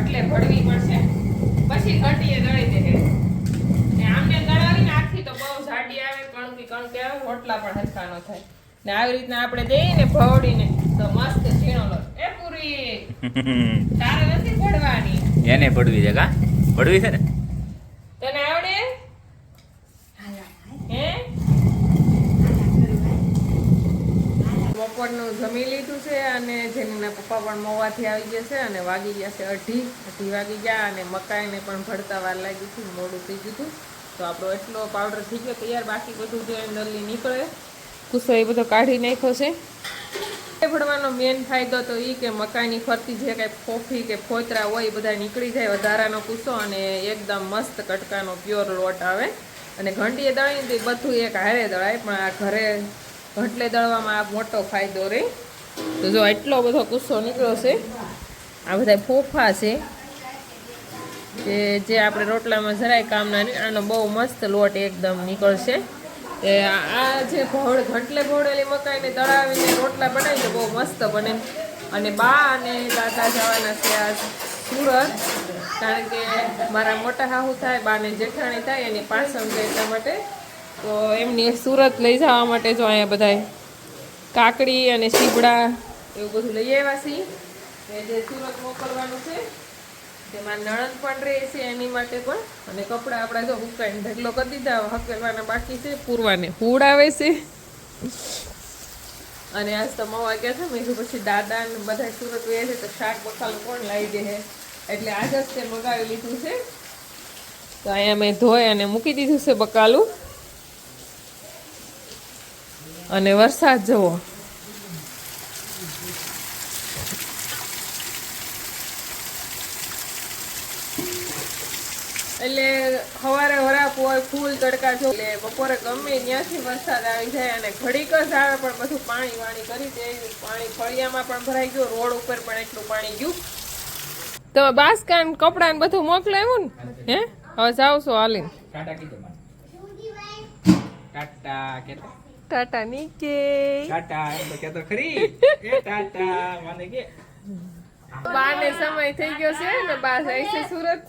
એટલે ભળવી પડશે. પછી ઘટીએ દળી દે ને આમને દળાવીને આખી તો બહુ જાડી આવે કણકી કણકી આવે રોટલા પણ હરખા ન થાય. ને આવી રીતના આપણે દઈએ ને ભવડીને તો મસ્ત ઝીણો લોટ એ પૂરી તારે નથી ભળવાની એને ભળવી છે કા? ભળવી છે ને? બપોરનું જમી લીધું છે અને જેનીના પપ્પા પણ મોવાથી આવી ગયા છે અને વાગી ગયા છે અઢી. અઢી વાગી ગયા અને મકાઈને પણ ભરતા વાર લાગી હતી મોડું થઈ ગયું તો આપણો એટલો પાવડર થઈ ગયો, તૈયાર બાકી બધું જે નલ્લી નીકળે કુસો એ બધો કાઢી નાખ્યો છે. એ ભરવાનો મેન ફાયદો તો એ કે મકાઈની ફરતી જે કાંઈ ફોફી કે ફોતરા હોય એ બધા નીકળી જાય વધારાનો કુસો અને એકદમ મસ્ત કટકાનો પ્યોર લોટ આવે. અને ઘંટીએ દળીને તો બધું એક હારે દળાય, પણ આ ઘરે ઘંટલે દળવામાં આ મોટો ફાયદો રહે તો જો એટલો બધો ગુસ્સો નીકળ્યો છે, આ બધા ફોફા છે, કે જે આપણે રોટલામાં જરાય કામના નહીં આનો બહુ મસ્ત લોટ એકદમ નીકળશે. એ આ જે ભોળ, ઘટલે ભોળેલી મકાઈને દળાવીને રોટલા બનાવી તો બહુ મસ્ત બને. અને બા અને દાદા જવાના છે આ સુરત, કારણ કે મારા મોટા હાહુ થાય, બાને જેઠાણી થાય, એની પાસમ એટલા માટે તો એમની સુરત લઈ જવા માટે જો અહીંયા બધાય કાકડી અને સીપડા એવું બધું લઈ આવ્યા છીએ. એ જે સુરત મોકલવાનું છે, તેમાં નણંદ પણ રહે છે એની માટે પણ. અને કપડાં આપણા જો ઉકાઈને ઢગલો કરી દીધા, હકેલવાના બાકી છે, પૂરવાને હુડ આવે છે. અને આજ તો મવા ગયા છે, મેં પછી દાદા ને બધા સુરત ગયા છે, તો શાક બકાલું કોણ લાવી દે એટલે આજ જ તે મગાવી લીધું છે. તો અહીંયા મેં ધોઈ અને મૂકી દીધું છે બકાલું. અને વરસાદ જવો એટલે સવારે વરાપ હોય ફૂલ તડકા જો એટલે બપોરે ગમે ત્યાંથી વરસાદ આવી જાય અને ઘડીક જ આવે પણ બધું પાણી વાણી કરી દે પાણી ફળિયામાં પણ ભરાઈ ગયું રોડ ઉપર પણ એટલું પાણી ગયું. તમે બાસકાન કપડા ને બધું મોકલાવ્યું ને? હે? હવે જાવ છો હાલીને. ટાટા કીધું ટાટા ટાટા નીકે. ટાટા એમ તો ખરી. એ ટાટા મને કે. બાને સમય થઈ ગયો છે ને બા જાય છે સુરત.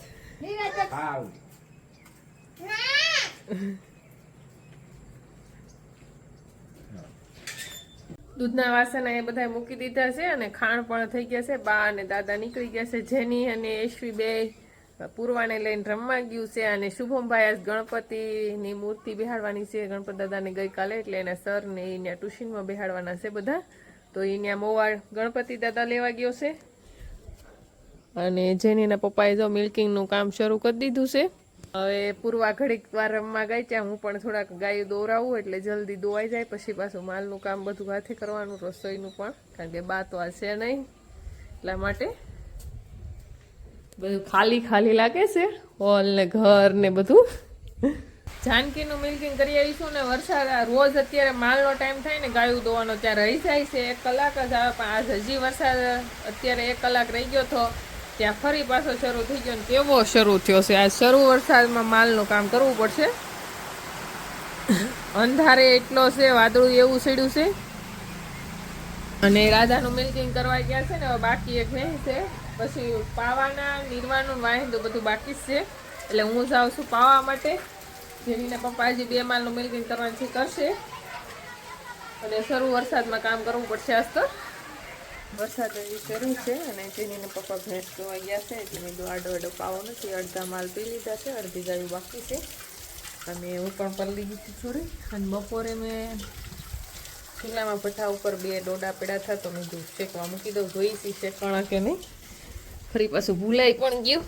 દૂધના વાસણ એ બધા મૂકી દીધા છે અને ખાણ પણ થઈ ગયા છે. બા અને દાદા નીકળી ગયા છે. જેની અને એશવી બે પૂર્વાને લઈને રમવા ગયું છે અને શુભમભાઈ આજ ગણપતિની મૂર્તિ બેહાડવાની છે. ગણપત દાદાને ગઈકાલે એટલે એના સરને એને ટ્યુશનમાં બેહાડવાના છે બધા. તો એ ત્યાં મોવાળ ગણપતિ દાદા લેવા ગયો છે. અને જેનીના પપ્પાએ જો મિલ્કિંગનું કામ શરૂ કરી દીધું છે. હવે પૂર્વા ઘડીક વાર રમવા ગઈ ત્યાં હું પણ થોડાક ગાયો દોરાવું એટલે જલ્દી દોવાઈ જાય. પછી પાછું માલનું કામ બધું હાથે કરવાનું, રસોઈનું પણ. કારણ કે બા તો આ છે નહીં એટલા માટે. બધું ખાલી ખાલી લાગે છે. હોલ ને ઘર ને બધું. જાનકીનું મિલ્કિંગ કરી આવીશું ને વરસાદ રોજ અત્યારે માલનો ટાઈમ થાય ને ગાયું દોવાનો ત્યાં રહી જાય છે. એક કલાક જ આવે, પણ આજ હજી વરસાદ અત્યારે એક કલાક રહી ગયો તો ત્યાં ફરી પાછો શરૂ થઈ ગયો ને કેવો શરૂ થયો છે. આ શરૂ વરસાદમાં માલનું કામ કરવું પડશે. અંધારે એટલો છે, વાદળું એવું સીડ્યું છે. અને રાધાનું મિલ્કિંગ કરવા ગયા છે ને બાકી એક નહીં છે. પછી પાવાના નીરવાનું વાહિંદું બધું બાકી જ છે. એટલે હું જાઉં છું પાવા માટે. જેનીના પપ્પા હજી બે માલનું મિલ્કિંગ કરવાનું છે કરશે. અને શરૂ વરસાદમાં કામ કરવું પડશે આજ તો. વરસાદ હજી શરૂ છે અને જેનીના પપ્પા ભેંસ કરવા ગયા છે. જેની મેં આડો આડો પાવો નથી, અડધા માલ પી લીધા છે, અડધી ગાયું બાકી છે. અને હું પણ પલ્લી લીધી થોડી અને બપોરે મેં ચૂલામાં ભઠ્ઠા ઉપર બે ડોડા પેડા થયા તો મેં દૂધ શેકવા મૂકી દઉં, જોઈ સી શેકણા કે નહીં. ફરી પાછું ભૂલાઈ પણ ગયું.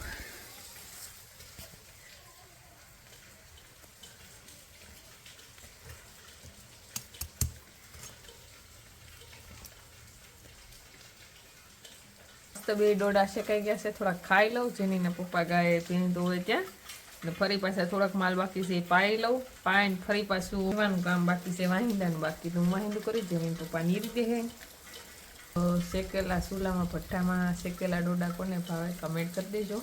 તો બે ડોડા શેકાઈ ગયા છે. થોડા ખાઈ લઉં જેની ને પપ્પા ગાય પીણી દોવે ત્યાં. એટલે ફરી પાછા થોડાક માલ બાકી છે એ પાઈ લઉં. પાઈને ફરી પાછું હોવાનું કામ બાકી છે વાહિંદાનું બાકી. તો હું વાહિંદું કરી જમીન પપ્પા ની રીતે હે. શેકેલા ચૂલામાં, ભઠ્ઠામાં શેકેલા ડોડા કોને ભાવે કમેન્ટ કરી દેજો.